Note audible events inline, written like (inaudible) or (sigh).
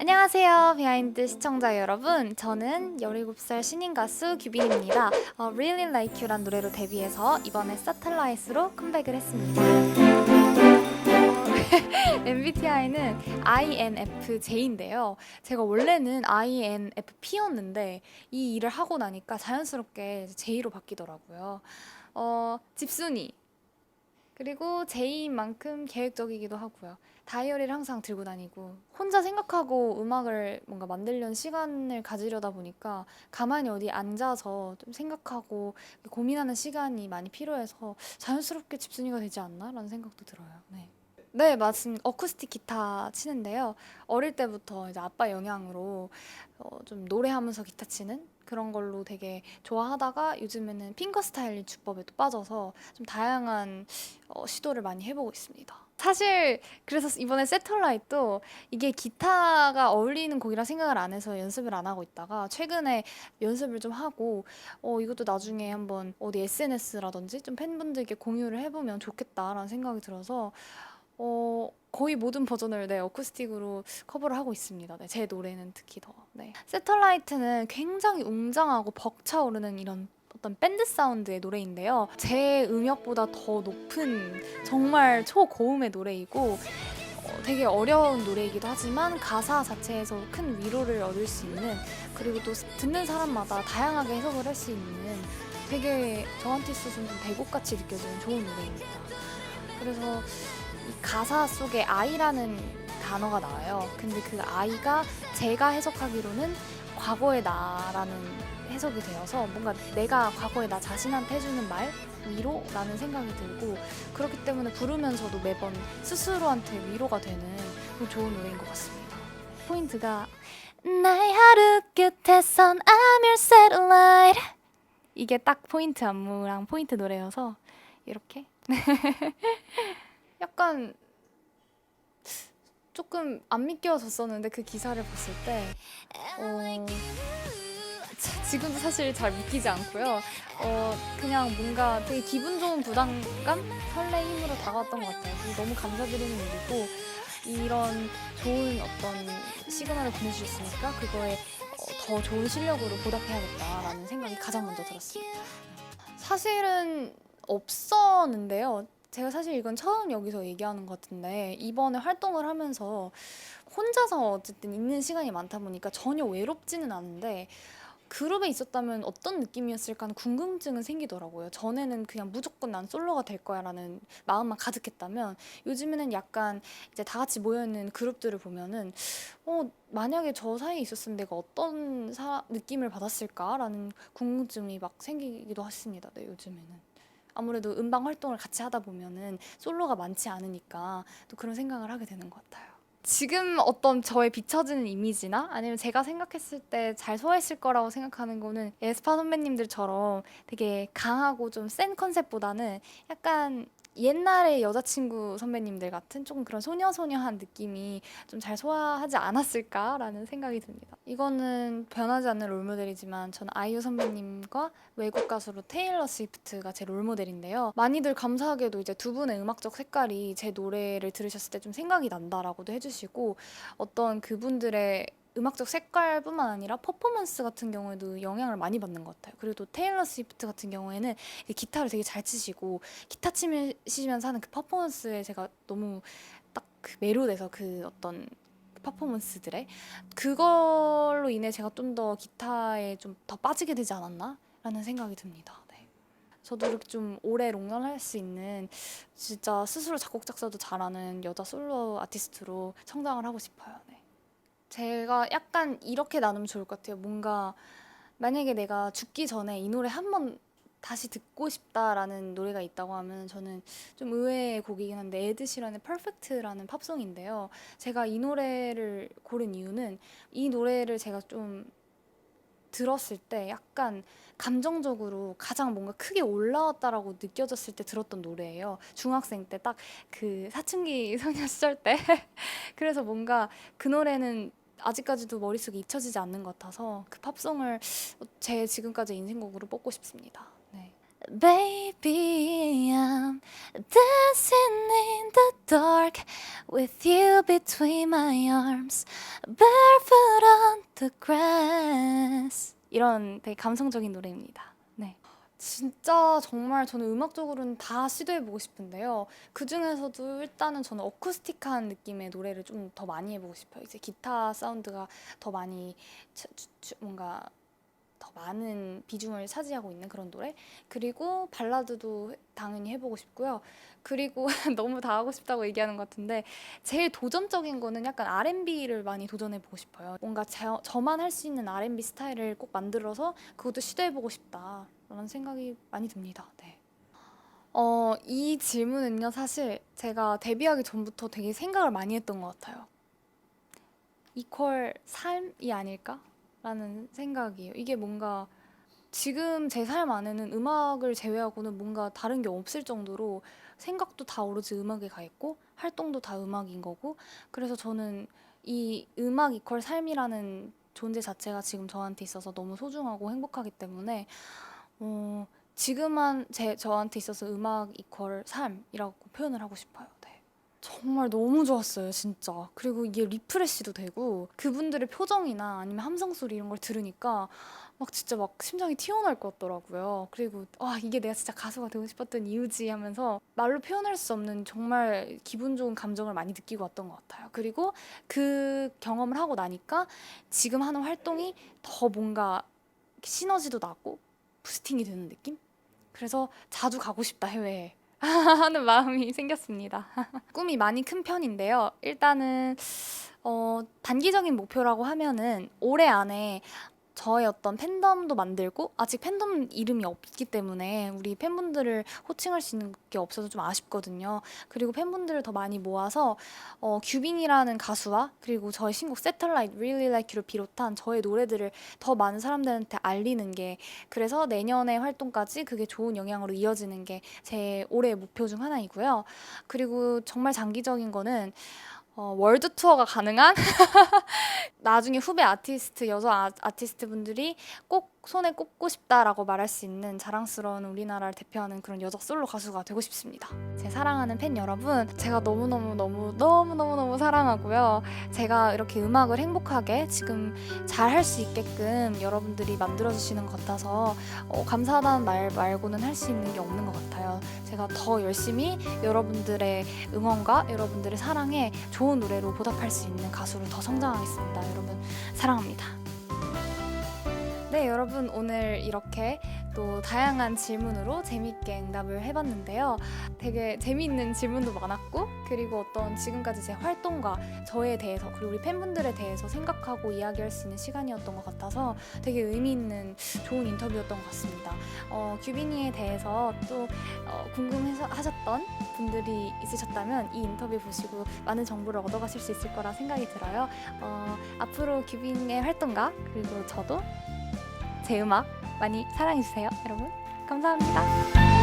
안녕하세요. 비하인드 시청자 여러분. 저는 17살 신인 가수 규빈입니다. 어, Really Like You란 노래로 데뷔해서 이번에 사텔라이트로 컴백을 했습니다. (laughs) MBTI는 INFJ인데요. 제가 원래는 INFP였는데 이 일을 하고 나니까 자연스럽게 J로 바뀌더라고요. 어, 집순이. 그리고 J인 만큼 계획적이기도 하고요. 다이어리를 항상 들고 다니고 혼자 생각하고 음악을 뭔가 만들려는 시간을 가지려다 보니까 가만히 어디 앉아서 좀 생각하고 고민하는 시간이 많이 필요해서 자연스럽게 집순이가 되지 않나라는 생각도 들어요. 네. 네, 맞습니다. 어쿠스틱 기타 치는데요. 어릴 때부터 이제 아빠 영향으로 어, 좀 노래하면서 기타 치는 그런 걸로 되게 좋아하다가 요즘에는 핑거 스타일링 주법에 또 빠져서 좀 다양한 어, 시도를 많이 해보고 있습니다. 사실 그래서 이번에 세털라이트도 이게 기타가 어울리는 곡이라 생각을 안 해서 연습을 안 하고 있다가 최근에 연습을 좀 하고 어, 이것도 나중에 한번 어디 SNS라든지 좀 팬분들께 공유를 해보면 좋겠다라는 생각이 들어서 어, 거의 모든 버전을 네, 어쿠스틱으로 커버를 하고 있습니다. 네, 제 노래는 특히 더. 네. 세털라이트는 굉장히 웅장하고 벅차오르는 이런 어떤 밴드 사운드의 노래인데요. 제 음역보다 더 높은 정말 초고음의 노래이고 어, 되게 어려운 노래이기도 하지만 가사 자체에서 큰 위로를 얻을 수 있는 그리고 또 듣는 사람마다 다양하게 해석을 할 수 있는 되게 저한테 있어서는 좀 대곡같이 느껴지는 좋은 노래입니다. 그래서 이 가사 속에 아이라는 단어가 나와요. 근데 그 아이가 제가 해석하기로는 과거의 나라는 해석이 되어서 뭔가 내가 과거에 나 자신한테 해주는 말 위로라는 생각이 들고 그렇기 때문에 부르면서도 매번 스스로한테 위로가 되는 좋은 노래인 것 같습니다. 포인트가 나의 하루 끝에선 I'm your satellite 이게 딱 포인트 안무랑 포인트 노래여서 이렇게 (laughs) 약간 조금 안 믿겨졌었는데 그 기사를 봤을 때 어, 자, 지금도 사실 잘 믿기지 않고요. 어, 그냥 뭔가 되게 기분 좋은 부담감, 설레임으로 다가왔던 것 같아요. 너무 감사드리는 일이고 이런 좋은 어떤 시그널을 보내주셨으니까 그거에 어, 더 좋은 실력으로 보답해야겠다라는 생각이 가장 먼저 들었습니다. 사실은 없었는데요. 제가 사실 이건 처음 여기서 얘기하는 것 같은데 이번에 활동을 하면서 혼자서 어쨌든 있는 시간이 많다 보니까 전혀 외롭지는 않은데 그룹에 있었다면 어떤 느낌이었을까 하는 궁금증은 생기더라고요. 전에는 그냥 무조건 난 솔로가 될 거야라는 마음만 가득했다면 요즘에는 약간 이제 다 같이 모여 있는 그룹들을 보면은 어 만약에 저 사이에 있었으면 내가 어떤 사, 느낌을 받았을까라는 궁금증이 막 생기기도 했습니다. 네, 요즘에는. 아무래도 음방 활동을 같이 하다 보면은 솔로가 많지 않으니까 또 그런 생각을 하게 되는 것 같아요. 지금 어떤 저의 비춰지는 이미지나 아니면 제가 생각했을 때 잘 소화했을 거라고 생각하는 거는 에스파 선배님들처럼 되게 강하고 좀 센 컨셉보다는 약간 옛날의 여자친구 선배님들 같은 조금 그런 소녀소녀한 느낌이 좀 잘 소화하지 않았을까라는 생각이 듭니다. 이거는 변하지 않는 롤모델이지만 전 아이유 선배님과 외국 가수로 테일러 스위프트가 제 롤모델인데요. 많이들 감사하게도 이제 두 분의 음악적 색깔이 제 노래를 들으셨을 때 좀 생각이 난다라고도 해주시고 어떤 그분들의 음악적 색깔뿐만 아니라 퍼포먼스 같은 경우에도 영향을 많이 받는 것 같아요. 그리고 또 테일러 스위프트 같은 경우에는 이 기타를 되게 잘 치시고 기타 치시면서 하는 그 퍼포먼스에 제가 너무 딱 그 매료돼서 그 어떤 퍼포먼스들에 그걸로 인해 제가 좀 더 기타에 좀 더 빠지게 되지 않았나라는 생각이 듭니다. 네. 저도 이렇게 좀 오래 롱런할 수 있는 진짜 스스로 작곡 작사도 잘하는 여자 솔로 아티스트로 성장을 하고 싶어요. 네. 제가 약간 이렇게 나누면 좋을 것 같아요. 뭔가 만약에 내가 죽기 전에 이 노래 한 번 다시 듣고 싶다라는 노래가 있다고 하면 저는 좀 의외의 곡이긴 한데 에드시런의 퍼펙트라는 팝송인데요. 제가 이 노래를 고른 이유는 이 노래를 제가 좀 들었을 때 약간 감정적으로 가장 뭔가 크게 올라왔다라고 느껴졌을 때 들었던 노래예요. 중학생 때 딱 그 사춘기 (laughs) 소녀 시절 때. (laughs) 그래서 뭔가 그 노래는 아직까지도 머릿속에 잊혀지지 않는 것 같아서 그 팝송을 제 지금까지 인생곡으로 뽑고 싶습니다. 네. Baby, I'm dancing in the dark with you between my arms, barefoot on the grass. 이런 되게 감성적인 노래입니다. 네. 진짜 정말 저는 음악적으로는 다 시도해보고 싶은데요. 그 중에서도 일단은 저는 어쿠스틱한 느낌의 노래를 좀 더 많이 해보고 싶어요. 이제 기타 사운드가 더 많이 뭔가 더 많은 비중을 차지하고 있는 그런 노래. 그리고 발라드도 당연히 해보고 싶고요. 그리고 (laughs) 너무 다 하고 싶다고 얘기하는 것 같은데 제일 도전적인 거는 약간 R&B를 많이 도전해보고 싶어요. 뭔가 저, 저만 할 수 있는 R&B 스타일을 꼭 만들어서 그것도 시도해보고 싶다라는 생각이 많이 듭니다. 네. 어, 이 질문은요, 사실 제가 데뷔하기 전부터 되게 생각을 많이 했던 것 같아요. 이퀄 삶이 아닐까? 라는 생각이에요. 이게 뭔가 지금 제 삶 안에는 음악을 제외하고는 뭔가 다른 게 없을 정도로 생각도 다 오로지 음악에 가 있고 활동도 다 음악인 거고 그래서 저는 이 음악 이퀄 삶이라는 존재 자체가 지금 저한테 있어서 너무 소중하고 행복하기 때문에 어, 지금만 제 저한테 있어서 음악 이퀄 삶이라고 표현을 하고 싶어요. 네. 정말 너무 좋았어요, 진짜. 그리고 이게 리프레시도 되고 그분들의 표정이나 아니면 함성 소리 이런 걸 들으니까 막 진짜 막 심장이 튀어나올 것 같더라고요. 그리고 와 이게 내가 진짜 가수가 되고 싶었던 이유지 하면서 말로 표현할 수 없는 정말 기분 좋은 감정을 많이 느끼고 왔던 것 같아요. 그리고 그 경험을 하고 나니까 지금 하는 활동이 더 뭔가 시너지도 나고 부스팅이 되는 느낌? 그래서 자주 가고 싶다 해외에 (laughs) 하는 마음이 생겼습니다. (laughs) 꿈이 많이 큰 편인데요. 일단은 어, 단기적인 목표라고 하면은 올해 안에 저의 어떤 팬덤도 만들고 아직 팬덤 이름이 없기 때문에 우리 팬분들을 호칭할 수 있는 게 없어서 좀 아쉽거든요. 그리고 팬분들을 더 많이 모아서 어, 규빈이라는 가수와 그리고 저의 신곡 Satellite Really Like You를 비롯한 저의 노래들을 더 많은 사람들한테 알리는 게 그래서 내년의 활동까지 그게 좋은 영향으로 이어지는 게 제 올해의 목표 중 하나이고요. 그리고 정말 장기적인 거는 어, 월드 투어가 가능한 (laughs) 나중에 후배 아티스트 여자 아, 아티스트 분들이 꼭 손에 꼽고 싶다라고 말할 수 있는 자랑스러운 우리나라를 대표하는 그런 여자 솔로 가수가 되고 싶습니다. 제 사랑하는 팬 여러분, 제가 너무너무 너무 너무 너무 너무 사랑하고요. 제가 이렇게 음악을 행복하게 지금 잘 할 수 있게끔 여러분들이 만들어 주시는 것 같아서 어, 감사하다는 말 말고는 할 수 있는 게 없는 것 같아요. 제가 더 열심히 여러분들의 응원과 여러분들의 사랑에 좋은 노래로 보답할 수 있는 가수로 더 성장하겠습니다. 여러분 사랑합니다. 네, 여러분 오늘 이렇게 또 다양한 질문으로 재밌게 응답을 해봤는데요. 되게 재미있는 질문도 많았고 그리고 어떤 지금까지 제 활동과 저에 대해서 그리고 우리 팬분들에 대해서 생각하고 이야기할 수 있는 시간이었던 것 같아서 되게 의미 있는 좋은 인터뷰였던 것 같습니다. 어, 규빈이에 대해서 또 어, 궁금하셨던 분들이 있으셨다면 이 인터뷰 보시고 많은 정보를 얻어가실 수 있을 거라 생각이 들어요. 어, 앞으로 규빈의 활동과 그리고 저도 제 음악 많이 사랑해주세요, 여러분. 감사합니다.